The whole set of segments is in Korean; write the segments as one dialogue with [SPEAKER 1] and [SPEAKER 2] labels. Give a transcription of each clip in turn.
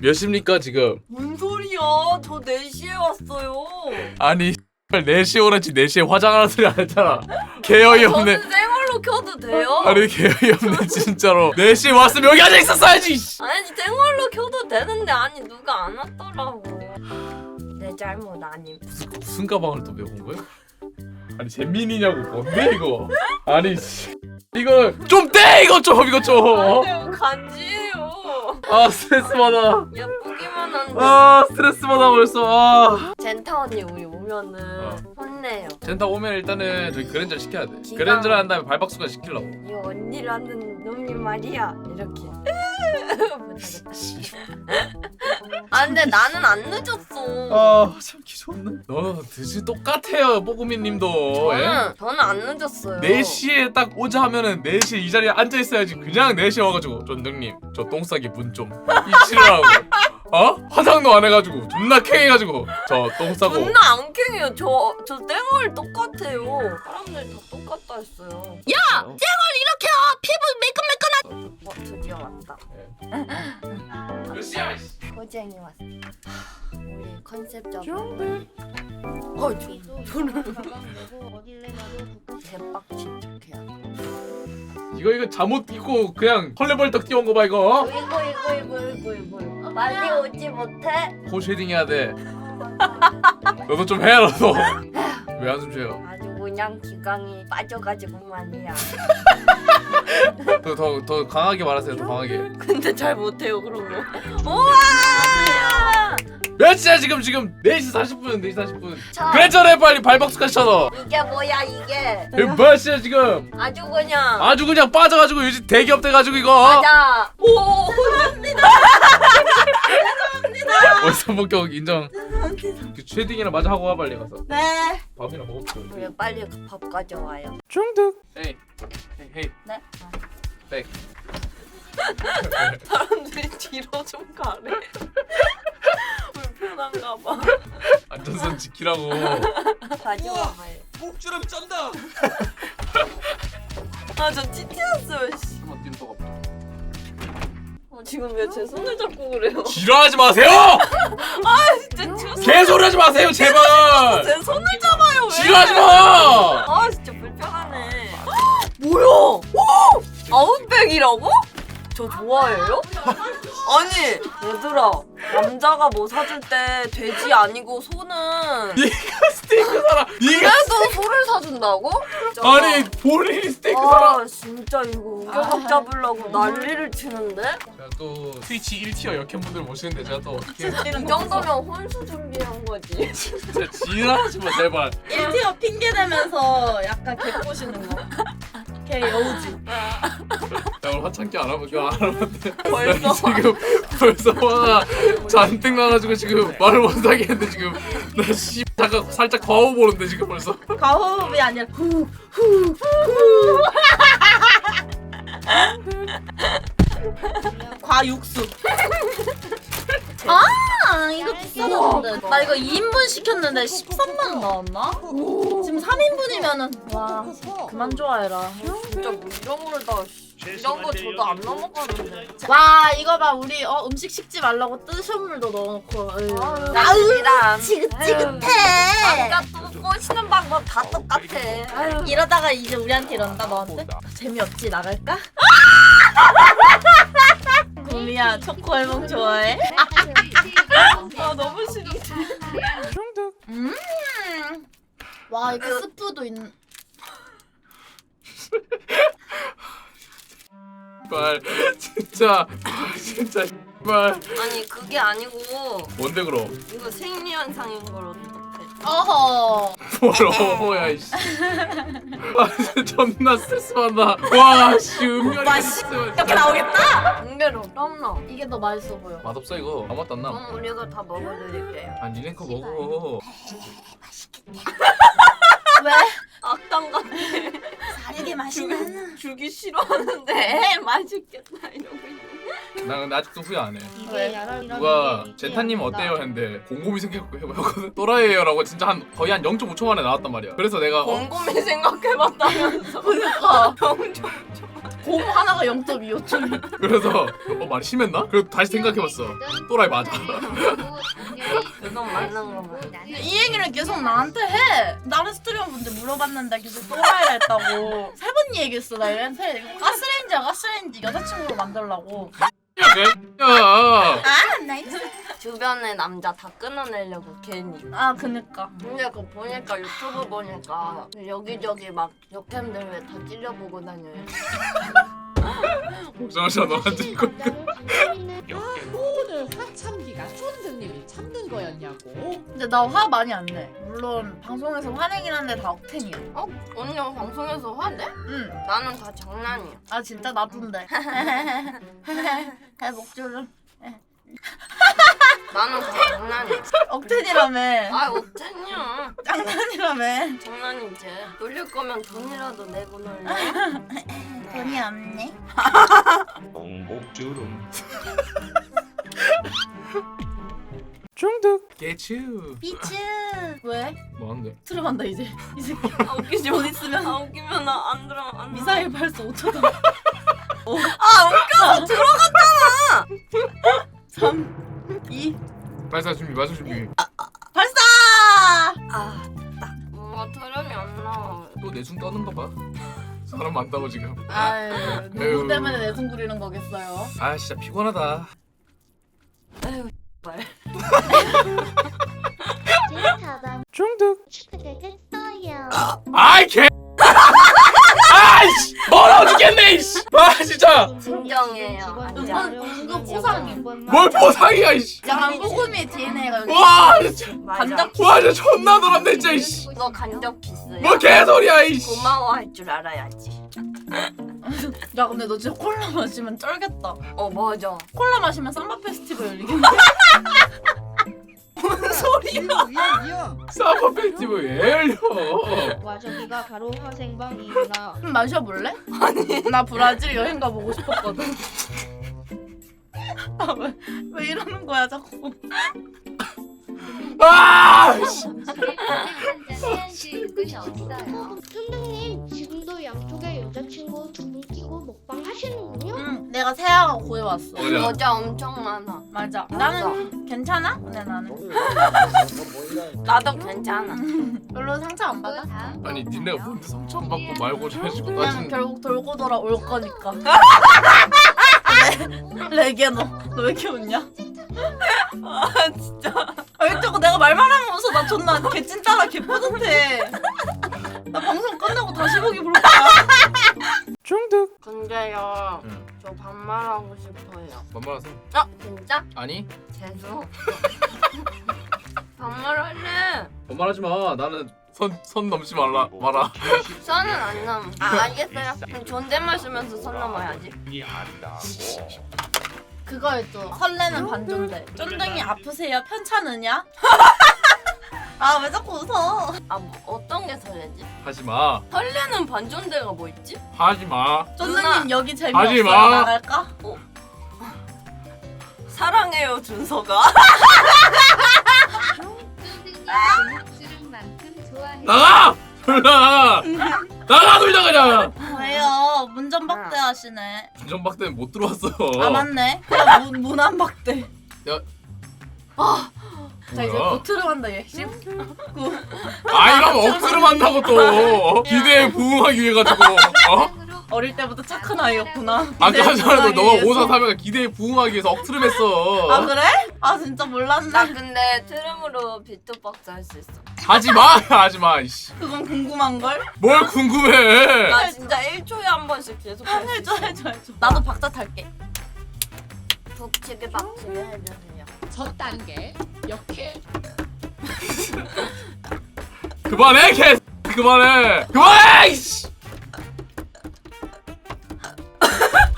[SPEAKER 1] 몇 시입니까 지금?
[SPEAKER 2] 뭔 소리야? 저 4시에 왔어요.
[SPEAKER 1] 아니 4시에 오라지 4시에 화장하는 소리 안 했잖아 개어이 없네
[SPEAKER 2] 저는 생얼로 켜도 돼요?
[SPEAKER 1] 아니 개어이 없네 진짜로 4시에 왔으면 여기 앉아 있었어야지 씨.
[SPEAKER 2] 아니 생얼로 켜도 되는데 아니 누가 안 왔더라고. 내 잘못 아님.
[SPEAKER 1] 무슨, 무슨 가방을 또 메고 온 거야? 아니 잼민이냐고 뭔데 이거 아니 씨. 이거 좀떼 이거 좀 이거 좀아
[SPEAKER 2] 아니 간지 예요.
[SPEAKER 1] 스트레스 받아
[SPEAKER 2] 한데.
[SPEAKER 1] 아 스트레스 받아 벌써 아
[SPEAKER 2] 젠타 언니 우리 오면은
[SPEAKER 1] 어.
[SPEAKER 2] 혼내요.
[SPEAKER 1] 젠타 오면 일단은 저기 그랜저 시켜야 돼
[SPEAKER 2] 기가-
[SPEAKER 1] 그랜저를 한 다음에 발박수가 시키려고
[SPEAKER 2] 이 언니라는 놈이 말이야 이렇게. 아 근데 나는 안 늦었어.
[SPEAKER 1] 아참 기존네 너는 드시 똑같아요 뽀구미님도 예?
[SPEAKER 2] 저는 저는 안 늦었어요.
[SPEAKER 1] 4시에 딱 오자 하면은 4시에 이 자리에 앉아 있어야지 그냥 4시에 와가지고 전등님 저 똥 싸기 문좀 이치라고 어? 화장도 안 해가지고 존나 캥해가지고 저 똥 싸고
[SPEAKER 2] 존나 안 캥해요. 저 저 땡얼 똑같아요. 사람들 다 똑같다 했어요.
[SPEAKER 3] 야! 이렇게 어, 피부 매끈매끈한
[SPEAKER 2] 어 드디어 왔다.
[SPEAKER 1] 몇 시야.
[SPEAKER 2] 고쟁이 왔어. 우리 컨셉 잡은. 어 저, 저는 대박친 척해야 돼.
[SPEAKER 1] 이거 이거 잠옷 입고 그냥 헐레벌떡 뛰어온 거 봐 이거
[SPEAKER 2] 이거 이거 이거 이거 이거. 빨리 오지 못해?
[SPEAKER 1] 코 쉐딩 해야 돼 너도 좀 해라 너도 왜 한숨 쉬어요
[SPEAKER 2] 아주 그냥 기강이 빠져가지고 말이야.
[SPEAKER 1] 더, 더, 더 강하게 말하세요 더 강하게
[SPEAKER 2] 근데 잘 못해요 그런 거. 우와!
[SPEAKER 1] 몇 시야 지금 지금 4시 40분 4시 40분
[SPEAKER 2] 자,
[SPEAKER 1] 그래 전에 빨리 발박수까지 쳐넣어
[SPEAKER 2] 이게 뭐야 이게?
[SPEAKER 1] 몇 시야 지금
[SPEAKER 2] 아주 그냥.
[SPEAKER 1] 아주 그냥 빠져가지고 요즘 대기업 돼가지고 이거
[SPEAKER 2] 맞아. 오,
[SPEAKER 1] 월선 목격 인정 그 쉐딩이나 마저 하고 와 빨리 가서
[SPEAKER 2] 네.
[SPEAKER 1] 밥이나 먹읍시다
[SPEAKER 2] 왜 빨리 밥 가져와요?
[SPEAKER 1] 중독 헤이 헤이 헤이
[SPEAKER 2] 네.
[SPEAKER 1] 백
[SPEAKER 2] 사람들이 뒤로 좀 가래. 불편한가 봐.
[SPEAKER 1] 안전선 지키라고
[SPEAKER 2] 가져와봐요.
[SPEAKER 4] 목주름 쩐다.
[SPEAKER 2] 아, 저 찌티났어요, 씨.
[SPEAKER 1] 한번
[SPEAKER 2] 어, 지금 왜 제 손을 잡고 그래요?
[SPEAKER 1] 지랄하지 마세요
[SPEAKER 2] 진짜 저 손-
[SPEAKER 1] 개소리 하지 마세요 제발
[SPEAKER 2] 제 손을 잡아요, 왜?
[SPEAKER 1] 지랄하지 마
[SPEAKER 2] 아, 진짜 불편하네. 뭐야? 오! 아웃백이라고? 저 좋아해요? 아니, 얘들아. 남자가 뭐 사줄 때 돼지 아니고 소는
[SPEAKER 1] 네가 스테이크 사라 네가
[SPEAKER 2] 그래도 소를 사준다고? 진짜.
[SPEAKER 1] 아니 본인이 스테이크 사라
[SPEAKER 2] 아 진짜 이거 우겨각 잡으려고 난리를 치는데?
[SPEAKER 1] 제가 또 트위치 1티어 역행분들 모시는데 제가 또 어떻게
[SPEAKER 2] 이 정도면 혼수 준비한 거지
[SPEAKER 1] 진짜 지랄하지 마 제발
[SPEAKER 3] 1티어 핑계 대면서 약간 개 꼬시는 거. 개 여우지.
[SPEAKER 1] 야 오늘 화창기 알아볼게 알아봤는데
[SPEAKER 2] 벌써
[SPEAKER 1] 지금 벌써 화가 잔뜩 나가지고 지금 말을 못하겠는데 지금 나 씨 잠깐 살짝 과호 보는데 지금 벌써
[SPEAKER 3] 가호흡이 아니라 후. 과육수. 아, 이거 비싸졌는데. 나 이거 2인분 시켰는데 13만 원 나왔나? 지금 3인분이면은 와, 그만 좋아해라.
[SPEAKER 2] 진짜 뭐 이런 거를 다 이런 거 저도 안 넘어가는데
[SPEAKER 3] 와, 이거 봐. 우리 어, 음식 식지 말라고 뜨셔물도 넣어놓고. 에휴.
[SPEAKER 2] 아유
[SPEAKER 3] 지긋지긋해.
[SPEAKER 2] 남자 또 꼬시는 방법 다 똑같아 아유
[SPEAKER 3] 이러다가 이제 우리한테 이런다 너한테? 재미없지 나갈까? 구미야 초코 앨범 좋아해?
[SPEAKER 2] 아 너무 싫어
[SPEAKER 3] 음. 와 이거 스프도 있.
[SPEAKER 1] 말 진짜. 진짜 말
[SPEAKER 2] 아니 그게 아니고.
[SPEAKER 1] 뭔데 그럼?
[SPEAKER 2] 이거 생리현상인 걸 어떡해.
[SPEAKER 3] 어허.
[SPEAKER 1] 뭘 어머야 이씨. 아 진짜 존나 스트레스 받나 와씨 음료리 스트레스
[SPEAKER 3] 이렇게 나오겠다?
[SPEAKER 2] 공개로 땀나?
[SPEAKER 3] 이게 더 맛있어 보여.
[SPEAKER 1] 맛없어 이거. 아무것도 안나
[SPEAKER 2] 그럼 우리가 다 먹어드릴게요.
[SPEAKER 1] 아 니네 거 먹어.
[SPEAKER 3] 왜?
[SPEAKER 2] 악당 같아.
[SPEAKER 3] 다르게 맛있는.
[SPEAKER 2] 주기 싫어하는데 맛있겠다 이러고 있는
[SPEAKER 1] 나 근데 아직도 후회 안 해.
[SPEAKER 3] 왜?
[SPEAKER 1] 누가 젠타님 어때요? 했는데 곰곰이 생각해봤거든 또라이에요라고 진짜 한 거의 한 0.5초 만에 나왔단 말이야. 그래서 내가 어?
[SPEAKER 2] 곰곰이 생각해봤다면서.
[SPEAKER 3] 그러니까.
[SPEAKER 2] 병좀
[SPEAKER 3] 곰 하나가 0.25초.
[SPEAKER 1] 그래서 어 말이 심했나? 그래도 다시 생각해봤어 또라이 맞아
[SPEAKER 2] 그건 맞는 거 봐.
[SPEAKER 3] 이 얘기를 계속 나한테 해. 다른 스트리머 분들 물어봤는데 계속 또라이라 했다고. 세 번 얘기했어 나 얘한테. 이거 가스레인지야 가스레인지 여자친구로 만들라고.
[SPEAKER 1] 야
[SPEAKER 3] 아 나이스.
[SPEAKER 2] 주변에 남자 다 끊어내려고 괜히.
[SPEAKER 3] 아 그니까.
[SPEAKER 2] 근데 그거 보니까 유튜브 보니까 여기저기 막 역캠들 왜 다 찔려보고 다녀요.
[SPEAKER 1] 걱정하지 너한테 이거
[SPEAKER 4] 오늘 화참기가 쫀드님이 참는 거였냐고?
[SPEAKER 3] 근데 나 화 많이 안 내. 물론 방송에서 화내긴 한데 다 억텐이야.
[SPEAKER 2] 어? 언니 방송에서 화내?
[SPEAKER 3] 응.
[SPEAKER 2] 나는 다 장난이야.
[SPEAKER 3] 아 진짜 나쁜데. 해 목줄을.
[SPEAKER 2] 나는 다 장난이야.
[SPEAKER 3] 억텐이라며.
[SPEAKER 2] 아 어쨌냐.
[SPEAKER 3] 장난이라며.
[SPEAKER 2] 장난이지. 놀릴 거면 돈이라도 내고 놀려.
[SPEAKER 3] 돈이 없네.
[SPEAKER 5] 공복주름
[SPEAKER 1] 중득 개츄
[SPEAKER 3] 비츠. 왜?
[SPEAKER 1] 뭐하는데?
[SPEAKER 3] 트름한다 이제. 이 새끼.
[SPEAKER 2] 아 웃기지
[SPEAKER 3] 돈 있으면
[SPEAKER 2] 아 웃기면 나 안 들어 안 들어.
[SPEAKER 3] 미사일 발사 5초 더.
[SPEAKER 2] 아 웃겨서 들어갔잖아.
[SPEAKER 3] 3, 2,
[SPEAKER 1] 발사 준비 마술 준비
[SPEAKER 3] 발사!
[SPEAKER 2] 아 딱. 뭔가 트름이 안 나와.
[SPEAKER 1] 또 내숭 떠는 거봐 사람 많다고 지금
[SPEAKER 3] 아유, 누구. 때문에 내숭 부리는 거겠어요?
[SPEAKER 1] 아 진짜 피곤하다
[SPEAKER 2] 에휴 말.
[SPEAKER 1] 중득
[SPEAKER 6] 축하드렸어요.
[SPEAKER 1] 아이 개 아이씨 멀어 죽겠네 이씨 아 진짜
[SPEAKER 2] 진정해요.
[SPEAKER 3] 이건 이거 보상임.
[SPEAKER 1] 뭘 보상이야 이씨
[SPEAKER 3] 약간 꼬구미의 DNA가 여기
[SPEAKER 1] 와 진짜
[SPEAKER 2] 맞아.
[SPEAKER 3] 간접
[SPEAKER 1] 와 진짜 존나 놀았네 진짜 이씨
[SPEAKER 2] 너 간접 키스야.
[SPEAKER 1] 뭐 개소리야 이씨
[SPEAKER 2] 고마워할 줄 알아야지.
[SPEAKER 3] 야 근데 너 진짜 콜라 마시면 쩔겠다
[SPEAKER 2] 어 맞아.
[SPEAKER 3] 콜라 마시면 삼바 페스티벌 열리겠네 무슨 소리야?
[SPEAKER 1] 페스티벌 왜 열려
[SPEAKER 6] 와 저기가 바로 화생방이구나.
[SPEAKER 3] 좀 마셔볼래? 아니. 나 브라질 여행 가보고 싶었거든. 아, 왜, 왜 이러는 거야 자꾸.
[SPEAKER 1] 아 씨.
[SPEAKER 6] 쫀득님 지금도 양쪽에 여자친구 두분 끼고 먹방 하시는군요.
[SPEAKER 3] 응 내가 세아가 구해왔어
[SPEAKER 2] 여자 엄청 많아.
[SPEAKER 3] 맞아 나는 괜찮아? 근데 나는
[SPEAKER 2] 나도 괜찮아.
[SPEAKER 3] 별로 상처 안 받아?
[SPEAKER 1] 아니 니네가 뭔데 상처 안 받고 말고 해가지고 나
[SPEAKER 3] 그냥
[SPEAKER 1] 지금
[SPEAKER 3] 결국 돌고 돌아 올 거니까 레- 레게 너너 왜 이렇게 웃냐?
[SPEAKER 2] 아 진짜.
[SPEAKER 3] 아 이따가 내가 말만 하면 웃어 나 존나 개찐따라 개뿌듯해 나 방송 끝나고 다시 보기 볼 거야
[SPEAKER 1] 중득
[SPEAKER 2] 근데요.
[SPEAKER 1] 응.
[SPEAKER 2] 저 반말하고 싶어요.
[SPEAKER 1] 반말하세요
[SPEAKER 2] 아 진짜?
[SPEAKER 1] 아니
[SPEAKER 2] 재수. 반말할래.
[SPEAKER 1] 반말하지 마 나는 선, 선 넘지 말라 마라
[SPEAKER 2] 선은 안 넘. 아 알겠어요. 그럼 존댓말 쓰면서 선 넘어야지.
[SPEAKER 5] 한다고
[SPEAKER 3] 그거였죠 설레는 반존대 쫀댕이 아프세요? 편찮으냐? 아 왜 자꾸 웃어
[SPEAKER 2] 아 뭐, 어떤 게 설레지?
[SPEAKER 1] 하지마
[SPEAKER 2] 설레는 반존대가 뭐 있지?
[SPEAKER 1] 하지마
[SPEAKER 3] 쫀댕님 여기
[SPEAKER 1] 하지
[SPEAKER 3] 재미없어요
[SPEAKER 1] 마.
[SPEAKER 3] 나갈까?
[SPEAKER 2] 사랑해요 준서가.
[SPEAKER 1] 나가! 졸라 나가 놀자 그냥
[SPEAKER 3] 왜요 문전박대 하시네
[SPEAKER 1] 전박 때문에 못 들어왔어
[SPEAKER 3] 아 맞네 그냥 문, 문안박대
[SPEAKER 1] 야.
[SPEAKER 3] 자 이제
[SPEAKER 1] 뭐야?
[SPEAKER 3] 고트름 한다 얘 씨.
[SPEAKER 1] 아 이러면 억지로 만나고 또 기대에 부응하기 위해 가지고 어?
[SPEAKER 3] 어릴 때부터 착한 아이였구나
[SPEAKER 1] 아까
[SPEAKER 3] 부응하기
[SPEAKER 1] 너가. 오사 사면가 기대에 부응하기 위해서 억지로 했어
[SPEAKER 3] 아 그래? 아 진짜 몰랐네
[SPEAKER 2] 나 근데 트름으로 비트박스 할 수 있어.
[SPEAKER 1] 하지마 하지마 이씨
[SPEAKER 3] 그건 궁금한 걸?
[SPEAKER 1] 뭘 궁금해
[SPEAKER 2] 나 진짜 1초에 한 번씩 계속 할 수
[SPEAKER 3] 해줘
[SPEAKER 2] 있어.
[SPEAKER 3] 해줘 해줘 나도 박자 탈게
[SPEAKER 2] 북치기 박치기 해주세요.
[SPEAKER 4] 첫 단계 역해.
[SPEAKER 1] 그만해 개 그만해. 그만해 이씨.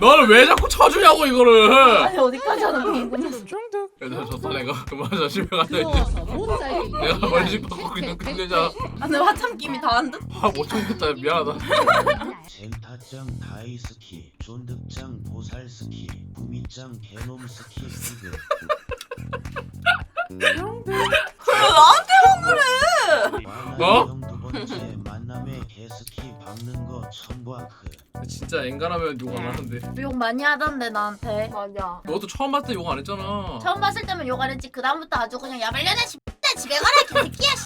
[SPEAKER 1] 너는 왜 자꾸 쳐주냐고 이거를.
[SPEAKER 3] 아니 어디까지 하는 거 궁금해
[SPEAKER 1] 얘들아 졌다 내가. 그만 자 집에 가자 이제
[SPEAKER 4] 그어서 못 살게
[SPEAKER 1] 내가 멀리 받고 있는 끝내자
[SPEAKER 3] 아. 근데 화참 김이 다한 듯?
[SPEAKER 1] 아못 참겠다. 미안하다.
[SPEAKER 7] 젠타짱 다이스키 쫀득짱 보살스키 구미짱 개놈스키 스그
[SPEAKER 1] 어?
[SPEAKER 7] 두 번째 만남에 개스키 박는 거 첨부아크
[SPEAKER 1] 진짜 엔간하면 욕 안 하는데
[SPEAKER 3] 욕 많이 하던데 나한테.
[SPEAKER 2] 맞아.
[SPEAKER 1] 너도 처음 봤을 때 욕 안 했잖아
[SPEAKER 3] 처음 봤을 때면 욕안 했지. 그 다음부터 아주 그냥 야 말년에 씨. 집에 가라 개새끼야. 씨.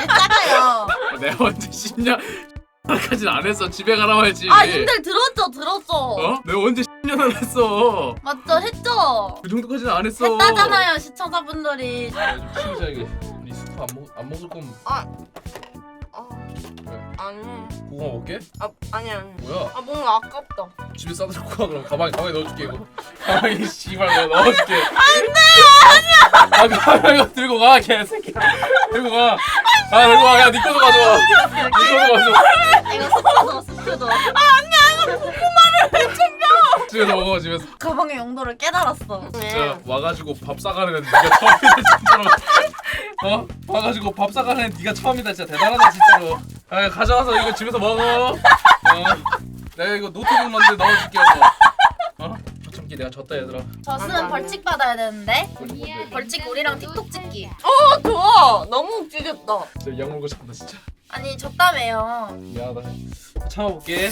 [SPEAKER 3] 이랬잖아요.
[SPEAKER 1] 내가 언제 10년 까지는 안 했어 집에 가라고 했지
[SPEAKER 3] 아 님들 들었죠 들었죠.
[SPEAKER 1] 어? 내가 언제 10년을 했어
[SPEAKER 3] 맞죠 했죠.
[SPEAKER 1] 그 정도까지는 안 했어
[SPEAKER 3] 했다잖아요 시청자분들이.
[SPEAKER 1] 야, 좀 치우자 이거 이 스프 안, 먹, 안 먹을 거면
[SPEAKER 2] 아. 아니.
[SPEAKER 1] 고구마 먹게?
[SPEAKER 2] 아 아니 아니.
[SPEAKER 1] 뭐야
[SPEAKER 2] 아 뭔가 아깝다.
[SPEAKER 1] 집에 싸다 놓고 가 그럼 가방에 가방에 넣어줄게 이거 가방에 씨발 너 넣어줄게 안돼 아니야 아 가방 이거 들고 가 개새끼야 들고 가 아 들고 가야 니 거도 가져와. 니 거도 가져와.
[SPEAKER 3] 이거 스프도. 스프도.
[SPEAKER 1] 집에서 먹어 집에서.
[SPEAKER 3] 가방의 용도를 깨달았어.
[SPEAKER 1] 진짜 와가지고 밥 싸가는 애 네가 처음이다 진짜로. 어? 와가지고 밥 싸가는 애 네가 처음이다 진짜 대단하다 진짜로. 아 가져와서 이거 집에서 먹어. 어? 내가 이거 노트북 만들 넣어줄게 이거. 어? 참기 내가 졌다 얘들아
[SPEAKER 3] 졌으면 벌칙 받아야
[SPEAKER 1] 되는데.
[SPEAKER 3] 벌칙 우리랑 틱톡 찍기.
[SPEAKER 2] 어 좋아. 너무 웃기겠다.
[SPEAKER 1] 진짜 약 먹고 싶다 진짜
[SPEAKER 3] 아니 졌다며요.
[SPEAKER 1] 미안하다 참아볼게